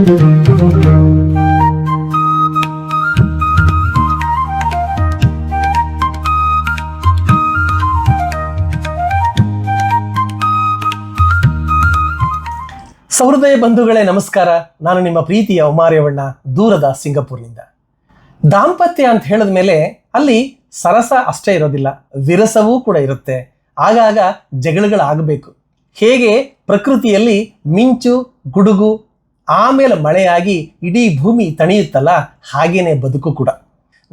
ಸಹೃದಯ ಬಂಧುಗಳೇ, ನಮಸ್ಕಾರ. ನಾನು ನಿಮ್ಮ ಪ್ರೀತಿಯ ಉಮಾರ್ಯವಣ್ಣ, ದೂರದ ಸಿಂಗಾಪುರ್ನಿಂದ. ದಾಂಪತ್ಯ ಅಂತ ಹೇಳಿದ ಮೇಲೆ ಅಲ್ಲಿ ಸರಸ ಅಷ್ಟೇ ಇರೋದಿಲ್ಲ, ವಿರಸವೂ ಕೂಡ ಇರುತ್ತೆ. ಆಗಾಗ ಜಗಳಗಳಾಗಬೇಕು. ಹೇಗೆ ಪ್ರಕೃತಿಯಲ್ಲಿ ಮಿಂಚು, ಗುಡುಗು ಆಮೇಲೆ ಮಳೆಯಾಗಿ ಇಡೀ ಭೂಮಿ ತಣಿಯುತ್ತಲ್ಲ, ಹಾಗೇನೆ ಬದುಕು ಕೂಡ.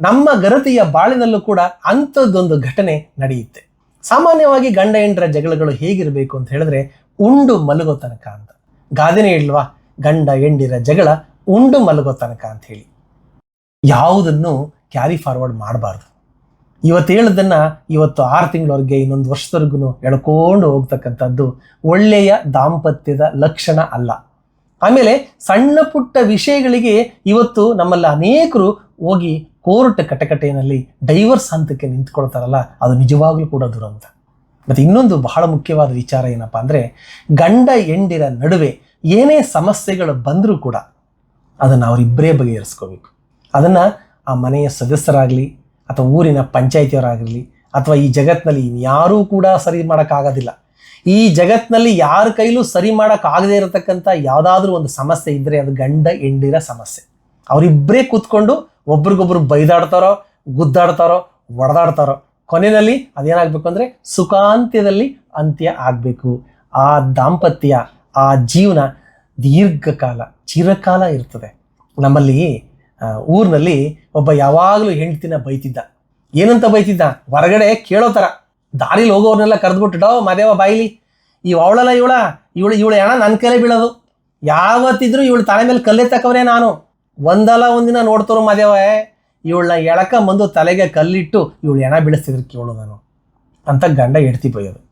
ನಮ್ಮ ಗರತಿಯ ಬಾಳಿನಲ್ಲೂ ಕೂಡ ಅಂಥದ್ದೊಂದು ಘಟನೆ ನಡೆಯುತ್ತೆ. ಸಾಮಾನ್ಯವಾಗಿ ಗಂಡ ಹೆಂಡರ ಜಗಳಗಳು ಹೇಗಿರಬೇಕು ಅಂತ ಹೇಳಿದ್ರೆ, ಉಂಡು ಮಲಗೋ ತನಕ ಅಂತ. ಗಾದೆನೇ ಇಲ್ವಾ? ಗಂಡ ಹೆಂಡಿರ ಜಗಳ ಉಂಡು ಮಲಗೋ ತನಕ ಅಂತ ಹೇಳಿ. ಯಾವುದನ್ನು ಕ್ಯಾರಿ ಫಾರ್ವರ್ಡ್ ಮಾಡಬಾರ್ದು. ಇವತ್ತು ಹೇಳದನ್ನ ಇವತ್ತು ಆರು ತಿಂಗಳವರೆಗೆ ಇನ್ನೊಂದು ವರ್ಷದವರೆಗೂ ಎಳ್ಕೊಂಡು ಹೋಗ್ತಕ್ಕಂಥದ್ದು ಒಳ್ಳೆಯ ದಾಂಪತ್ಯದ ಲಕ್ಷಣ ಅಲ್ಲ. ಆಮೇಲೆ ಸಣ್ಣ ಪುಟ್ಟ ವಿಷಯಗಳಿಗೆ ಇವತ್ತು ನಮ್ಮಲ್ಲಿ ಅನೇಕರು ಹೋಗಿ ಕೋರ್ಟ್ ಕಟಕಟೆಯಲ್ಲಿ ಡೈವರ್ಸ್ ಹಂತಕ್ಕೆ ನಿಂತ್ಕೊಳ್ತಾರಲ್ಲ, ಅದು ನಿಜವಾಗ್ಲೂ ಕೂಡ ದುರಂತ. ಮತ್ತು ಇನ್ನೊಂದು ಬಹಳ ಮುಖ್ಯವಾದ ವಿಚಾರ ಏನಪ್ಪ ಅಂದರೆ, ಗಂಡ ಹೆಂಡಿರ ನಡುವೆ ಏನೇ ಸಮಸ್ಯೆಗಳು ಬಂದರೂ ಕೂಡ ಅದನ್ನು ಅವರಿಬ್ಬರೇ ಬಗೆಹರಿಸ್ಕೋಬೇಕು. ಅದನ್ನು ಆ ಮನೆಯ ಸದಸ್ಯರಾಗಲಿ ಅಥವಾ ಊರಿನ ಪಂಚಾಯಿತಿಯವರಾಗಲಿ ಅಥವಾ ಈ ಜಗತ್ತಿನಲ್ಲಿ ಯಾರೂ ಕೂಡ ಸರಿ ಮಾಡೋಕ್ಕಾಗೋದಿಲ್ಲ. ಈ ಜಗತ್ತಿನಲ್ಲಿ ಯಾರ ಕೈಲೂ ಸರಿ ಮಾಡೋಕ್ಕಾಗದೇ ಇರತಕ್ಕಂಥ ಯಾವುದಾದ್ರೂ ಒಂದು ಸಮಸ್ಯೆ ಇದ್ದರೆ ಅದು ಗಂಡ ಹೆಂಡಿರ ಸಮಸ್ಯೆ. ಅವರಿಬ್ಬರೇ ಕೂತ್ಕೊಂಡು ಒಬ್ರಿಗೊಬ್ರು ಬೈದಾಡ್ತಾರೋ, ಗುದ್ದಾಡ್ತಾರೋ, ಒಡೆದಾಡ್ತಾರೋ, ಕೊನೆಯಲ್ಲಿ ಅದೇನಾಗಬೇಕು ಅಂದರೆ ಸುಖಾಂತ್ಯದಲ್ಲಿ ಅಂತ್ಯ ಆಗಬೇಕು. ಆ ದಾಂಪತ್ಯ, ಆ ಜೀವನ ದೀರ್ಘಕಾಲ, ಚಿರಕಾಲ ಇರ್ತದೆ. ನಮ್ಮಲ್ಲಿ ಊರಿನಲ್ಲಿ ಒಬ್ಬ ಯಾವಾಗಲೂ ಹೆಂಡ್ತಿನ ಬೈತಿದ್ದ. ಏನಂತ ಬೈತಿದ್ದ? ಹೊರಗಡೆ ಕೇಳೋ ಥರ ದಾರಿಲಿ ಹೋಗೋರ್ನೆಲ್ಲ ಕರೆದ್ಬಿಟ್ಟು ಮದೇವ ಬಾಯಿಲಿ ಈ ಅವಳಲ್ಲ ಇವಳ? ಇವಳು ಇವಳು ಹೆಣ ನನ್ನ ಕೈಲೇ ಬೀಳೋದು. ಯಾವತ್ತಿದ್ರು ಇವಳು ತಲೆ ಮೇಲೆ ಕಲ್ಲೇ ತಕ್ಕವ್ರೆ ನಾನು. ಒಂದಲ್ಲ ಒಂದಿನ ನೋಡ್ತಾರೋ ಮದೇವೇ. ಇವಳನ್ನ ಎಳಕ ಬಂದು ತಲೆಗೆ ಕಲ್ಲಿಟ್ಟು ಇವಳು ಹೆಣ ಬೀಳಿಸ್ತಿದ್ರು ಕೇಳು ನಾನು. ಅಂತ ಗಂಡ ಎಡ್ತಿ ಬೈಯೋದು.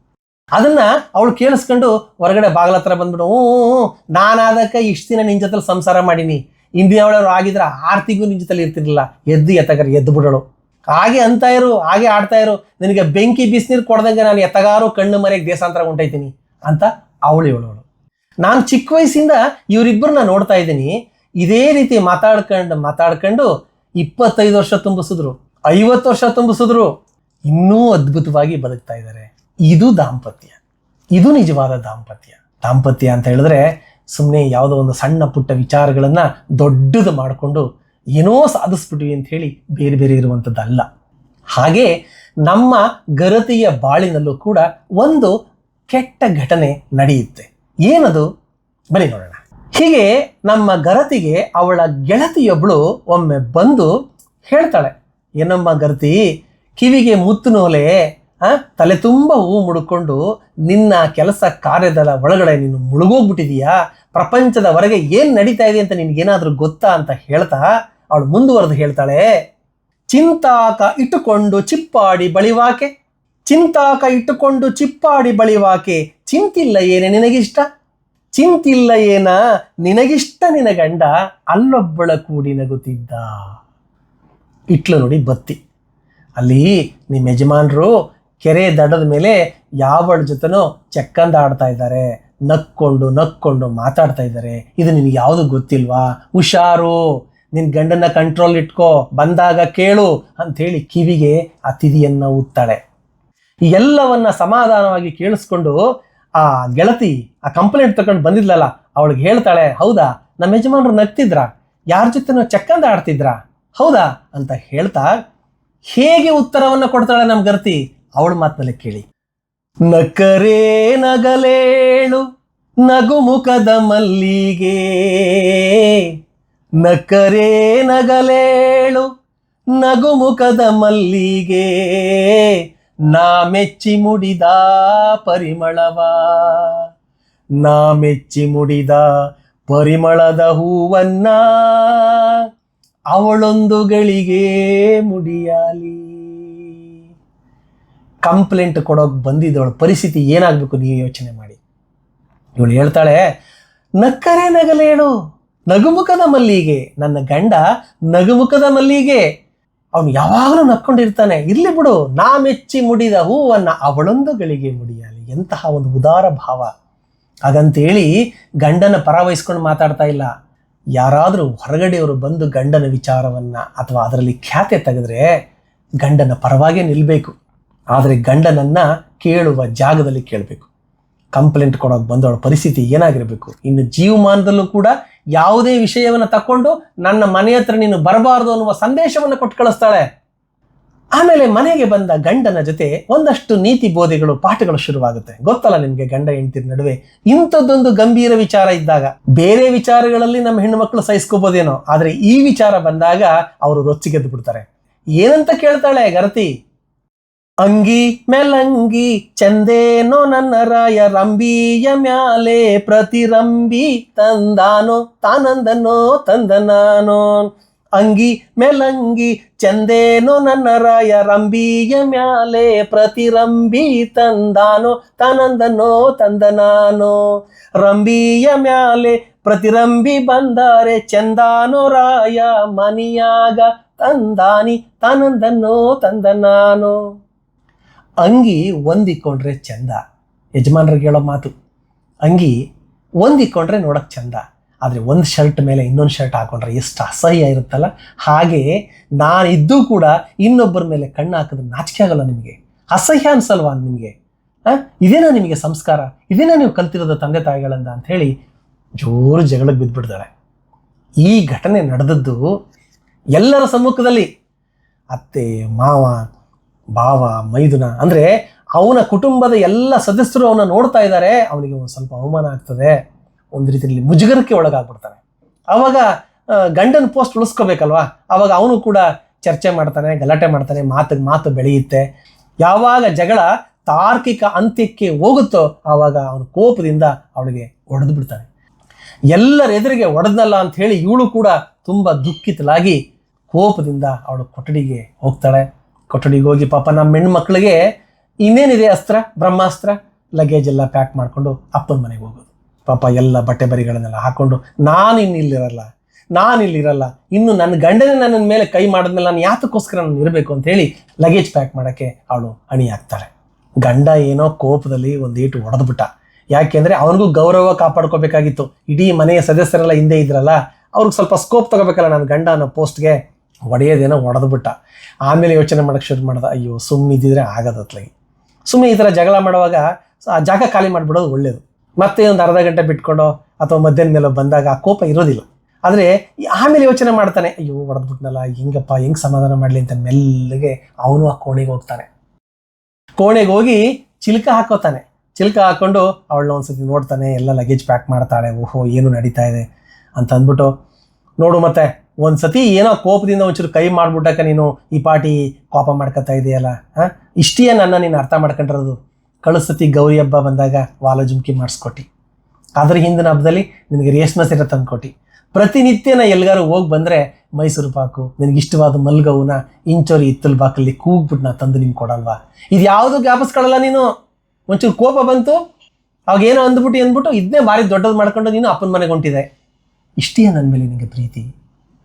ಅದನ್ನ ಅವಳು ಕೇಳಿಸ್ಕೊಂಡು ಹೊರಗಡೆ ಬಾಗ್ಲ ಹತ್ರ ಬಂದ್ಬಿಡು ಹ್ಞೂ ನಾನಾದಕ್ಕೆ ಇಷ್ಟು ದಿನ ನಿನ್ನ ಸಂಸಾರ ಮಾಡೀನಿ. ಹಿಂದಿನವಳವ್ರು ಆಗಿದ್ರೆ ಆರ್ತಿಗೂ ನಿನ್ನ ನಿನ್ ಜೊತೆಲಿ ಇರ್ತಿರ್ಲಿಲ್ಲ. ಎದ್ದು ಎತ್ತಗಾರ ಎದ್ದು ಬಿಡೋಳು ಹಾಗೆ ಅಂತ ಇರು, ಹಾಗೆ ಆಡ್ತಾ ಇರು. ನಿನಗೆ ಬೆಂಕಿ ಬಿಸಿನೀರು ಕೊಡ್ದಂಗೆ ನಾನು ಎತ್ತಗಾರು ಕಣ್ಣು ಮರೆಗೆ ದೇಶಾಂತರ ಹೊಂಟೈತೀನಿ ಅಂತ ಅವಳು ಹೇಳೋಳು. ನಾನು ಚಿಕ್ಕ ವಯಸ್ಸಿಂದ ಇವರಿಬ್ಬರನ್ನ ನೋಡ್ತಾ ಇದ್ದೀನಿ. ಇದೇ ರೀತಿ ಮಾತಾಡ್ಕೊಂಡು ಮಾತಾಡ್ಕೊಂಡು ಇಪ್ಪತ್ತೈದು ವರ್ಷ ತುಂಬಿಸಿದ್ರು, ಐವತ್ತು ವರ್ಷ ತುಂಬಿಸಿದ್ರು. ಇನ್ನೂ ಅದ್ಭುತವಾಗಿ ಬದುಕ್ತಾ ಇದ್ದಾರೆ. ಇದು ದಾಂಪತ್ಯ. ಇದು ನಿಜವಾದ ದಾಂಪತ್ಯ. ದಾಂಪತ್ಯ ಅಂತ ಹೇಳಿದ್ರೆ ಸುಮ್ಮನೆ ಯಾವುದೋ ಒಂದು ಸಣ್ಣ ಪುಟ್ಟ ವಿಚಾರಗಳನ್ನು ದೊಡ್ಡದು ಮಾಡಿಕೊಂಡು ಏನೋ ಸಾಧಿಸ್ಬಿಟ್ವಿ ಅಂತ ಹೇಳಿ ಬೇರೆ ಬೇರೆ ಇರುವಂಥದ್ದಲ್ಲ. ಹಾಗೆ ನಮ್ಮ ಗರತಿಯ ಬಾಳಿನಲ್ಲೂ ಕೂಡ ಒಂದು ಕೆಟ್ಟ ಘಟನೆ ನಡೆಯುತ್ತೆ. ಏನದು? ಬನ್ನಿ ನೋಡೋಣ. ಹೀಗೆ ನಮ್ಮ ಗರತಿಗೆ ಅವಳ ಗೆಳತಿಯೊಬ್ಬಳು ಒಮ್ಮೆ ಬಂದು ಹೇಳ್ತಾಳೆ, ಏನಮ್ಮ ಗರತಿ, ಕಿವಿಗೆ ಮುತ್ತು ನೋಲೆ ತಲೆ ತುಂಬ ಹೂ ಮುಡ್ಕೊಂಡು ನಿನ್ನ ಕೆಲಸ ಕಾರ್ಯದ ಒಳಗಡೆ ನೀನು ಮುಳುಗೋಗ್ಬಿಟ್ಟಿದೀಯಾ? ಪ್ರಪಂಚದ ಹೊರಗೆ ಏನು ನಡೀತಾ ಇದೆ ಅಂತ ನಿನಗೇನಾದರೂ ಗೊತ್ತಾ? ಅಂತ ಹೇಳ್ತಾ ಅವಳು ಮುಂದುವರೆದು ಹೇಳ್ತಾಳೆ, ಚಿಂತಾಕ ಇಟ್ಟುಕೊಂಡು ಚಿಪ್ಪಾಡಿ ಬಳಿವಾಕೆ, ಚಿಂತಾಕ ಇಟ್ಟುಕೊಂಡು ಚಿಪ್ಪಾಡಿ ಬಳಿವಾಕೆ ಚಿಂತಿಲ್ಲ ಏನೇ ನಿನಗಿಷ್ಟ? ಚಿಂತಿಲ್ಲ ಏನ ನಿನಗಿಷ್ಟ ನಿನ ಗಂಡ? ಅಲ್ಲೊಬ್ಬಳ ಕೂಡಿ ನಗುತ್ತಿದ್ದ. ಇಟ್ಲು ನೋಡಿ ಬತ್ತಿ. ಅಲ್ಲಿ ನಿಮ್ಮ ಯಜಮಾನರು ಕೆರೆ ದಡದ ಮೇಲೆ ಯಾವಳ ಜೊತೆನೋ ಚೆಕ್ಕಂದ ಆಡ್ತಾ ಇದ್ದಾರೆ, ನಕ್ಕೊಂಡು ನಕ್ಕೊಂಡು ಮಾತಾಡ್ತಾ ಇದ್ದಾರೆ. ಇದು ನಿನಗೆ ಯಾವುದು ಗೊತ್ತಿಲ್ವಾ? ಹುಷಾರು. ನಿನ್ನ ಗಂಡನ ಕಂಟ್ರೋಲ್ ಇಟ್ಕೋ, ಬಂದಾಗ ಕೇಳು ಅಂಥೇಳಿ ಕಿವಿಗೆ ಆ ತಿದಿಯನ್ನ ಉತ್ತಾಳೆ ಈ ಎಲ್ಲವನ್ನ ಸಮಾಧಾನವಾಗಿ ಕೇಳಿಸ್ಕೊಂಡು ಆ ಗೆಳತಿ ಆ ಕಂಪ್ಲೇಂಟ್ ತಗೊಂಡು ಬಂದಿದ್ಲಲ್ಲ, ಅವಳಿಗೆ ಹೇಳ್ತಾಳೆ, ಹೌದಾ ನಮ್ಮ ಯಜಮಾನರು ನಗ್ತಿದ್ರ? ಯಾರ ಜೊತೆನೋ ಚಕ್ಕಂದ ಆಡ್ತಿದ್ರಾ? ಹೌದಾ? ಅಂತ ಹೇಳ್ತಾ ಹೇಗೆ ಉತ್ತರವನ್ನು ಕೊಡ್ತಾಳೆ ನಮ್ಮ ಗರ್ತಿ ಅವಳ ಮಾತಿನಲ್ಲಿ ಕೇಳಿ. ನಕರೇ ನಗಲೇಳು ನಗುಮುಖದ ಮಲ್ಲಿಗೆ ನಕರೇ ನಗಲೇಳು ನಗುಮುಖದ ಮಲ್ಲಿಗೆ ನಾ ಮೆಚ್ಚಿ ಮುಡಿದ ಪರಿಮಳವ. ನಾ ಮೆಚ್ಚಿ ಮುಡಿದ ಪರಿಮಳದ ಹೂವನ್ನ ಅವಳೊಂದು ಗಳಿಗೆ ಮುಡಿಯಾಲಿ. ಕಂಪ್ಲೇಂಟ್ ಕೊಡೋಕೆ ಬಂದಿದ್ದವಳ ಪರಿಸ್ಥಿತಿ ಏನಾಗಬೇಕು ನೀವು ಯೋಚನೆ ಮಾಡಿ. ಇವಳು ಹೇಳ್ತಾಳೆ ನಕ್ಕರೆ ನಗಲೇಳು ನಗುಮುಖದ ಮಲ್ಲಿಗೆ, ನನ್ನ ಗಂಡ ನಗುಮುಖದ ಮಲ್ಲಿಗೆ. ಅವನು ಯಾವಾಗಲೂ ನಕ್ಕೊಂಡಿರ್ತಾನೆ, ಇರ್ಲಿ ಬಿಡು, ನಾ ಮೆಚ್ಚಿ ಮುಡಿದ ಹೂವನ್ನ ಅವಳೊಂದು ಗಳಿಗೆ ಮುಡಿಯಲಿ, ಎಂತಹ ಒಂದು ಉದಾರ ಭಾವ. ಹಾಗಂತೇಳಿ ಗಂಡನ ಪರ ವಹಿಸ್ಕೊಂಡು ಮಾತಾಡ್ತಾ ಇಲ್ಲ. ಯಾರಾದರೂ ಹೊರಗಡೆಯವರು ಬಂದು ಗಂಡನ ವಿಚಾರವನ್ನು ಅಥವಾ ಅದರಲ್ಲಿ ಖ್ಯಾತೆ ತೆಗೆದ್ರೆ ಗಂಡನ ಪರವಾಗೇ ನಿಲ್ಲಬೇಕು ಆದರೆ ಗಂಡನನ್ನು ಕೇಳುವ ಜಾಗದಲ್ಲಿ ಕೇಳಬೇಕು. ಕಂಪ್ಲೇಂಟ್ ಕೊಡೋಕೆ ಬಂದವಳ ಪರಿಸ್ಥಿತಿ ಏನಾಗಿರಬೇಕು? ಇನ್ನು ಜೀವಮಾನದಲ್ಲೂ ಕೂಡ ಯಾವುದೇ ವಿಷಯವನ್ನು ತಕ್ಕೊಂಡು ನನ್ನ ಮನೆ ಹತ್ರ ನೀನು ಬರಬಾರದು ಅನ್ನುವ ಸಂದೇಶವನ್ನು ಕೊಟ್ಟು ಕಳಿಸ್ತಾಳೆ. ಆಮೇಲೆ ಮನೆಗೆ ಬಂದ ಗಂಡನ ಜೊತೆ ಒಂದಷ್ಟು ನೀತಿ ಬೋಧೆಗಳು, ಪಾಠಗಳು ಶುರುವಾಗುತ್ತೆ. ಗೊತ್ತಲ್ಲ ನಿಮಗೆ ಗಂಡ ಹೆಂಡತಿ ನಡುವೆ ಇಂಥದ್ದೊಂದು ಗಂಭೀರ ವಿಚಾರ ಇದ್ದಾಗ ಬೇರೆ ವಿಚಾರಗಳಲ್ಲಿ ನಮ್ಮ ಹೆಣ್ಣು ಮಕ್ಕಳು ಸಹಿಸ್ಕೋಬೋದೇನೋ, ಆದರೆ ಈ ವಿಚಾರ ಬಂದಾಗ ಅವರು ರೊಚ್ಚಿಗೆದ್ದು ಬಿಡ್ತಾರೆ. ಏನಂತ ಕೇಳ್ತಾಳೆ ಗರತಿ? ಅಂಗಿ ಮೇಲಂಗಿ ಚಂದೇನೋ ನನ್ನ ರಾಯ ರಂಬಿಯ ಮ್ಯಾಲೆ ಪ್ರತಿರಂಬಿ ತಂದಾನೋ ತಾನಂದನೋ ತಂದನಾನೋ ಅಂಗಿ ಮೇಲಂಗಿ ಚಂದೇನೋ ನನ್ನ ರಾಯ ರಂಬಿಯ ಮ್ಯಾಲೆ ಪ್ರತಿರಂಬಿ ತಂದಾನೋ ತಾನಂದನೋ ತಂದನಾನೋ ರಂಬಿಯ ಮ್ಯಾಲೆ ಪ್ರತಿರಂಬಿ ಬಂದಾರೆ ಚಂದಾನೋ ರಾಯ ಮನಿಯಾಗ ತಂದಾನಿ ತಾನಂದನೋ ತಂದನಾನೋ ಅಂಗಿ ಒಂದಿಕ್ಕೊಂಡ್ರೆ ಚಂದ. ಯಜಮಾನ್ರಿಗೆ ಹೇಳೋ ಮಾತು. ಅಂಗಿ ಒಂದಿಕ್ಕೊಂಡ್ರೆ ನೋಡೋಕೆ ಚಂದ. ಆದರೆ ಒಂದು ಶರ್ಟ್ ಮೇಲೆ ಇನ್ನೊಂದು ಶರ್ಟ್ ಹಾಕೊಂಡ್ರೆ ಎಷ್ಟು ಅಸಹ್ಯ ಇರುತ್ತಲ್ಲ? ಹಾಗೆ ನಾನಿದ್ದು ಕೂಡ ಇನ್ನೊಬ್ಬರ ಮೇಲೆ ಕಣ್ಣು ಹಾಕಿದ್ರೆ ನಾಚಿಕೆ ಆಗಲ್ಲ ನಿಮಗೆ. ಅಸಹ್ಯ ಅನ್ಸಲ್ವಾ ನಿಮಗೆ? ಇದೇನಾ ನಿಮಗೆ ಸಂಸ್ಕಾರ? ಇದೇನಾ ನೀವು ಕಲ್ತಿರೋದು ತಂದೆ ತಾಯಿಗಳಿಂದ ಅಂತ ಹೇಳಿ ಜೋರು ಜಗಳಕ್ಕೆ ಬಿದ್ದುಬಿಡ್ತಾಳೆ ಈ ಘಟನೆ ನಡೆದದ್ದು ಎಲ್ಲರ ಸಮ್ಮುಖದಲ್ಲಿ. ಅತ್ತೆ, ಮಾವ ಭಾವ, ಮೈದುನ, ಅಂದರೆ ಅವನ ಕುಟುಂಬದ ಎಲ್ಲ ಸದಸ್ಯರು ಅವನ ನೋಡ್ತಾ ಇದ್ದಾರೆ, ಅವನಿಗೆ ಒಂದು ಸ್ವಲ್ಪ ಅವಮಾನ ಆಗ್ತದೆ. ಒಂದು ರೀತಿಯಲ್ಲಿ ಮುಜುಗರಕ್ಕೆ ಒಳಗಾಗ್ಬಿಡ್ತಾನೆ. ಅವಾಗ ಗಂಡನ ಪೋಸ್ಟ್ ಉಳಿಸ್ಕೋಬೇಕಲ್ವಾ? ಅವಾಗ ಅವನು ಕೂಡ ಚರ್ಚೆ ಮಾಡ್ತಾನೆ, ಗಲಾಟೆ ಮಾಡ್ತಾನೆ ಮಾತಿಗೆ ಮಾತು ಬೆಳೆಯುತ್ತೆ. ಯಾವಾಗ ಜಗಳ ತಾರ್ಕಿಕ ಅಂತ್ಯಕ್ಕೆ ಹೋಗುತ್ತೋ ಆವಾಗ ಅವನ ಕೋಪದಿಂದ ಅವಳಿಗೆ ಒಡೆದು ಬಿಡ್ತಾನೆ. ಎಲ್ಲರ ಎದುರಿಗೆ ಒಡೆದಲ್ಲ ಅಂತ ಹೇಳಿ ಇವಳು ಕೂಡ ತುಂಬ ದುಃಖಿತಲಾಗಿ ಕೋಪದಿಂದ ಅವಳು ಕೊಠಡಿಗೆ ಹೋಗ್ತಾಳೆ. ಕೊಠಡಿಗೆ ಹೋಗಿ ಪಾಪ ನಮ್ಮ ಹೆಣ್ಮಕ್ಳಿಗೆ ಇನ್ನೇನಿದೆ ಅಸ್ತ್ರ, ಬ್ರಹ್ಮಾಸ್ತ್ರ? ಲಗೇಜ್ ಎಲ್ಲ ಪ್ಯಾಕ್ ಮಾಡಿಕೊಂಡು ಅಪ್ಪನ ಮನೆಗೆ ಹೋಗೋದು. ಪಾಪ ಎಲ್ಲ ಬಟ್ಟೆ ಬರಿಗಳನ್ನೆಲ್ಲ ಹಾಕ್ಕೊಂಡು ನಾನು ಇನ್ನು ಇಲ್ಲಿರಲ್ಲ, ನಾನು ಇಲ್ಲಿರಲ್ಲ, ಇನ್ನು ನನ್ನ ಗಂಡನೇ ನನ್ನ ಮೇಲೆ ಕೈ ಮಾಡಿದ್ಮೇಲೆ ನಾನು ಯಾತಕ್ಕೋಸ್ಕರ ನಾನು ಇರಬೇಕು ಅಂತ ಹೇಳಿ ಲಗೇಜ್ ಪ್ಯಾಕ್ ಮಾಡೋಕ್ಕೆ ಅವಳು ಅಣಿ ಹಾಕ್ತಾಳೆ ಗಂಡ ಏನೋ ಕೋಪದಲ್ಲಿ ಒಂದು ಏಟು ಹೊಡೆದ್ಬಿಟ್ಟ ಯಾಕೆಂದರೆ ಅವನಿಗೂ ಗೌರವ ಕಾಪಾಡ್ಕೋಬೇಕಾಗಿತ್ತು. ಇಡೀ ಮನೆಯ ಸದಸ್ಯರೆಲ್ಲ ಹಿಂದೆ ಇದ್ರಲ್ಲ, ಅವ್ರಿಗೆ ಸ್ವಲ್ಪ ಸ್ಕೋಪ್ ತಗೋಬೇಕಲ್ಲ ನನ್ನ ಗಂಡ ಅನ್ನೋ ಪೋಸ್ಟ್ಗೆ ಒಡೆಯೋದೇನೋ ಬಿಟ್ಟ. ಆಮೇಲೆ ಯೋಚನೆ ಮಾಡೋಕ್ಕೆ ಶುರು ಮಾಡ್ದ, ಅಯ್ಯೋ ಸುಮ್ಮನೆ ಇದ್ದಿದ್ರೆ ಆಗೋದತ್ಲಾಗಿ ಸುಮ್ಮನೆ ಈ ಥರ ಜಗಳ ಮಾಡುವಾಗ ಆ ಜಾಗ ಖಾಲಿ ಮಾಡಿಬಿಡೋದು ಒಳ್ಳೆಯದು ಮತ್ತೆ ಒಂದು ಅರ್ಧ ಗಂಟೆ ಬಿಟ್ಕೊಂಡೋ ಅಥವಾ ಮಧ್ಯಾಹ್ನ ಮೇಲೆ ಬಂದಾಗ ಆ ಕೋಪ ಇರೋದಿಲ್ಲ. ಆದರೆ ಆಮೇಲೆ ಯೋಚನೆ ಮಾಡ್ತಾನೆ, ಅಯ್ಯೋ ಹೊಡೆದ್ಬಿಟ್ನಲ್ಲ ಹೆಂಗಪ್ಪ, ಹೆಂಗೆ ಸಮಾಧಾನ ಮಾಡಲಿ ಅಂತ ಮೆಲ್ಲಗೆ ಅವನು ಆ ಕೋಣೆಗೆ ಹೋಗ್ತಾನೆ. ಕೋಣೆಗೆ ಹೋಗಿ ಚಿಲ್ಕ ಹಾಕೋತಾನೆ. ಚಿಲ್ಕ ಹಾಕ್ಕೊಂಡು ಅವಳನ್ನ ಒಂದ್ಸತಿ ನೋಡ್ತಾನೆ, ಎಲ್ಲ ಲಗೇಜ್ ಪ್ಯಾಕ್ ಮಾಡ್ತಾಳೆ, ಓಹೋ, ಏನು ನಡೀತಾ ಇದೆ? ಅಂತ ಅಂದ್ಬಿಟ್ಟು ನೋಡು ಮತ್ತೆ ಒಂದ್ಸತಿ ಏನೋ ಕೋಪದಿಂದ ಒಂಚೂರು ಕೈ ಮಾಡಿಬಿಟ್ಟಾಕ ನೀನು ಈ ಪಾಟಿ ಕೋಪ ಮಾಡ್ಕೊತಾ ಇದೆಯಲ್ಲ, ಹಾಂ? ಇಷ್ಟೇ ನನ್ನ ನೀನು ಅರ್ಥ ಮಾಡ್ಕೊಂಡಿರೋದು. ಕಳಿಸತಿ ಗೌರಿ ಹಬ್ಬ ಬಂದಾಗ ವಾಲ ಜುಮ್ಕಿ ಮಾಡಿಸ್ಕೊಟ್ಟಿ. ಅದ್ರ ಹಿಂದಿನ ಹಬ್ಬದಲ್ಲಿ ನಿನಗೆ ರೇಷ್ಮೆ ಸೀರೆ ತಂದ್ಕೊಟ್ಟಿ. ಪ್ರತಿನಿತ್ಯ ನಾ ಎಲ್ಗಾರು ಹೋಗಿ ಬಂದರೆ, ಮೈಸೂರು ಪಾಕು, ನಿನಗೆ ಇಷ್ಟವಾದ ಮಲ್ಗವನ್ನ ಇಂಚೋರಿ ಇತ್ತಲ್ ಬಾಕಲ್ಲಿ ಕೂಗ್ಬಿಟ್ಟು ನಾ ತಂದು ನಿಮ್ಗೆ ಕೊಡಲ್ವಾ? ಇದು ಯಾವುದು ಜ್ಞಾಪಿಸ್ಕೊಳ್ಳಲ್ಲ ನೀನು. ಒಂಚೂರು ಕೋಪ ಬಂತು, ಅವಾಗ ಏನೋ ಅಂದ್ಬಿಟ್ಟು ಅಂದ್ಬಿಟ್ಟು ಇದನ್ನೇ ಭಾರಿ ದೊಡ್ಡದು ಮಾಡ್ಕೊಂಡು ನೀನು ಅಪ್ಪನ ಮನೆಗೆ ಹೊಂಟಿದೆ. ಇಷ್ಟೇ ನನ್ನ ಮೇಲೆ ನಿನಗೆ ಪ್ರೀತಿ.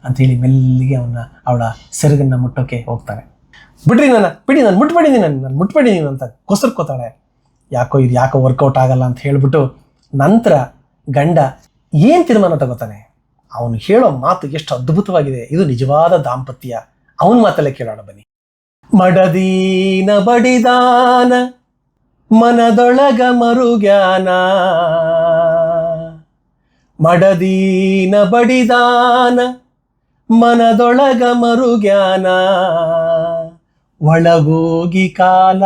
ಅಂತೇಳಿ ಮೆಲ್ಲಿಗೆ ಅವನ್ನ, ಅವಳ ಸೆರಗನ್ನ ಮುಟ್ಟೋಕೆ ಹೋಗ್ತಾನೆ ಬಿಡ್ರಿ ನನ್ನ, ಬಿಡಿ ನಾನು ಮುಟ್ಬೇಡಿ ನೀನು, ನಾನು ಮುಟ್ಬೇಡಿ ನೀನು ಅಂತ ಕೊಸರ್ಕೋತಾಳೆ. ಯಾಕೋ ಇದು ಯಾಕೋ ವರ್ಕೌಟ್ ಆಗಲ್ಲ ಅಂತ ಹೇಳ್ಬಿಟ್ಟು ನಂತರ ಗಂಡ ಏನು ತೀರ್ಮಾನ ತಗೋತಾನೆ? ಅವನು ಹೇಳೋ ಮಾತು ಎಷ್ಟು ಅದ್ಭುತವಾಗಿದೆ. ಇದು ನಿಜವಾದ ದಾಂಪತ್ಯ. ಅವನ ಮಾತಲ್ಲೇ ಕೇಳೋಣ ಬನ್ನಿ. ಮಡದೀನ ಬಡಿದಾನ, ಮನದೊಳಗ ಮರುಗ್ಯಾನ. ಮಡದೀನ ಬಡಿದಾನ ಮನದೊಳಗ ಮರುಗ್ಯಾನ. ಒಳಗೋಗಿ ಕಾಲ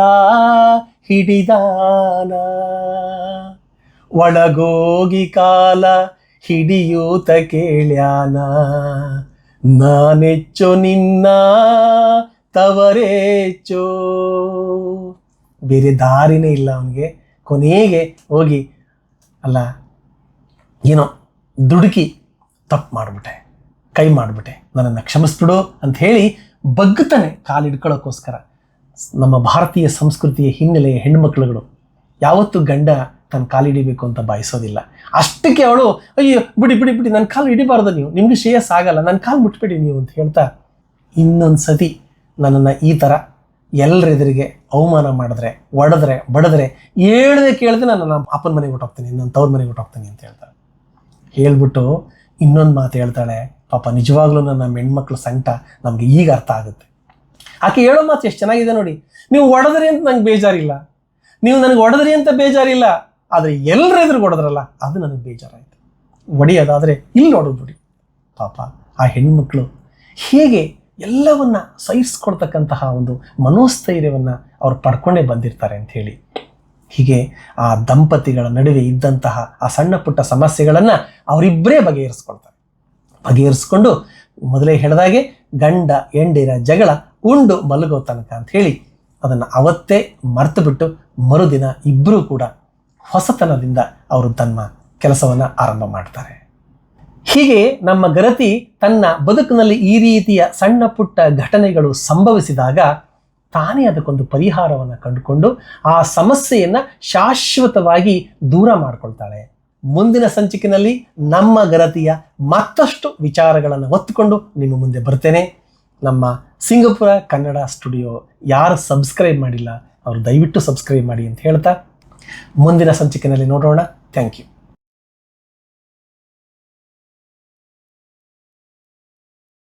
ಹಿಡಿದಾನ. ಒಳಗೋಗಿ ಕಾಲ ಹಿಡಿಯೂತ ಕೇಳ್ಯಾನ. ನಾನೆಚ್ಚು ನಿನ್ನ, ತವರೇಚ್ಚು. ಬೇರೆ ದಾರಿನೇ ಇಲ್ಲ ಅವನಿಗೆ. ಕೊನೆಗೆ ಹೋಗಿ, ಅಲ್ಲ, ಏನೋ ದುಡುಕಿ ತಪ್ಪು ಮಾಡಿಬಿಟ್ಟೆ. ಕೈ ಮಾಡಿಬಿಟ್ಟೆ. ನನ್ನನ್ನು ಕ್ಷಮಿಸ್ಬಿಡು ಅಂತ ಹೇಳಿ ಬಗ್ಗುತ್ತಾನೆ ಕಾಲಿಡ್ಕೊಳ್ಳೋಕ್ಕೋಸ್ಕರ ನಮ್ಮ ಭಾರತೀಯ ಸಂಸ್ಕೃತಿಯ ಹಿನ್ನೆಲೆಯ ಹೆಣ್ಣುಮಕ್ಳುಗಳು, ಯಾವತ್ತೂ ಗಂಡ ತನ್ನ ಕಾಲು ಹಿಡಿಬೇಕು ಅಂತ ಬಯಸೋದಿಲ್ಲ. ಅಷ್ಟಕ್ಕೆ ಅವಳು, ಅಯ್ಯೋ, ಬಿಡಿ ಬಿಡಿ ಬಿಡಿ ನನ್ನ ಕಾಲು ಹಿಡಿಬಾರ್ದು ನೀವು. ನಿಮಗೆ ಶ್ರೇಯಸ್ ಆಗಲ್ಲ ನನ್ನ ಕಾಲು ಮುಟ್ಬೇಡಿ ನೀವು, ಅಂತ ಹೇಳ್ತಾ ಇನ್ನೊಂದು ಸತಿ ನನ್ನನ್ನು ಈ ಥರ ಎಲ್ಲರೆದುರಿಗೆ ಅವಮಾನ ಮಾಡಿದ್ರೆ, ಒಡೆದ್ರೆ, ಬಡದ್ರೆ ಹೇಳ್ದೆ ಕೇಳ್ದೆ ನಾನು ನಮ್ಮ ಅಪ್ಪನ ಮನೆಗೆ ಹೊಟ್ಟೋಗ್ತೀನಿ ನನ್ನ ತವ್ರ ಮನೆಗೆ ಹೊಟ್ಟೋಗ್ತೀನಿ ಅಂತ ಹೇಳ್ತಾಳೆ ಹೇಳ್ಬಿಟ್ಟು ಇನ್ನೊಂದು ಮಾತು ಹೇಳ್ತಾಳೆ. ಪಾಪ ನಿಜವಾಗ್ಲೂ ನನ್ನ ಹೆಣ್ಮಕ್ಳ ಸಂಕಟ ನಮಗೆ ಈಗ ಅರ್ಥ ಆಗುತ್ತೆ. ಆಕೆ ಹೇಳೋ ಮಾತು ಎಷ್ಟು ಚೆನ್ನಾಗಿದೆ ನೋಡಿ. ನೀವು ಹೊಡೆದ್ರಿ ಅಂತ ನಂಗೆ ಬೇಜಾರಿಲ್ಲ. ನೀವು ನನಗೆ ಹೊಡೆದ್ರಿ ಅಂತ ಬೇಜಾರಿಲ್ಲ. ಆದರೆ ಎಲ್ಲರ ಎದುರು ಹೊಡೆದ್ರಲ್ಲ ಅದು ನನಗೆ ಬೇಜಾರಾಯಿತು. ಒಡೆಯೋದಾದರೆ ಇಲ್ಲಿ ನೋಡೋದು ಬಿಡಿ. ಪಾಪ ಆ ಹೆಣ್ಮಕ್ಳು ಹೇಗೆ ಎಲ್ಲವನ್ನ ಸಹಿಸ್ಕೊಡ್ತಕ್ಕಂತಹ ಒಂದು ಮನೋಸ್ಥೈರ್ಯವನ್ನು ಅವ್ರು ಪಡ್ಕೊಂಡೇ ಬಂದಿರ್ತಾರೆ ಅಂತ ಹೇಳಿ. ಹೀಗೆ ಆ ದಂಪತಿಗಳ ನಡುವೆ ಇದ್ದಂತಹ ಆ ಸಣ್ಣ ಪುಟ್ಟ ಸಮಸ್ಯೆಗಳನ್ನು ಅವರಿಬ್ಬರೇ ಬಗೆಹರಿಸ್ಕೊಳ್ತಾರೆ. ಬಗೆಹರಿಸ್ಕೊಂಡು ಮೊದಲೇ ಹೇಳಿದಾಗೆ ಗಂಡ ಎಂಡಿರ ಜಗಳ ಉಂಡು ಮಲಗೋ ತನಕ ಅಂತ ಹೇಳಿ ಅದನ್ನು ಅವತ್ತೇ ಮರೆತು ಬಿಟ್ಟು ಮರುದಿನ ಇಬ್ಬರೂ ಕೂಡ ಹೊಸತನದಿಂದ ಅವರು ತನ್ನ ಕೆಲಸವನ್ನು ಆರಂಭ ಮಾಡ್ತಾರೆ. ಹೀಗೆ ನಮ್ಮ ಗರತಿ ತನ್ನ ಬದುಕಿನಲ್ಲಿ ಈ ರೀತಿಯ ಸಣ್ಣ ಪುಟ್ಟ ಘಟನೆಗಳು ಸಂಭವಿಸಿದಾಗ ತಾನೇ ಅದಕ್ಕೊಂದು ಪರಿಹಾರವನ್ನು ಕಂಡುಕೊಂಡು ಆ ಸಮಸ್ಯೆಯನ್ನು ಶಾಶ್ವತವಾಗಿ ದೂರ ಮಾಡ್ಕೊಳ್ತಾಳೆ. ಮುಂದಿನ ಸಂಚಿಕಿನಲ್ಲಿ ನಮ್ಮ ಗರತಿಯ ಮತ್ತಷ್ಟು ವಿಚಾರಗಳನ್ನು ಹೊತ್ತುಕೊಂಡು ನಿಮ್ಮ ಮುಂದೆ ಬರ್ತೇನೆ. ನಮ್ಮ ಸಿಂಗಪುರ ಕನ್ನಡ ಸ್ಟುಡಿಯೋ ಯಾರು ಸಬ್ಸ್ಕ್ರೈಬ್ ಮಾಡಿಲ್ಲ, ಅವರು ದಯವಿಟ್ಟು ಸಬ್ಸ್ಕ್ರೈಬ್ ಮಾಡಿ ಅಂತ ಹೇಳ್ತಾ ಮುಂದಿನ ಸಂಚಿಕೆಯಲ್ಲಿ ನೋಡೋಣ. Thank you.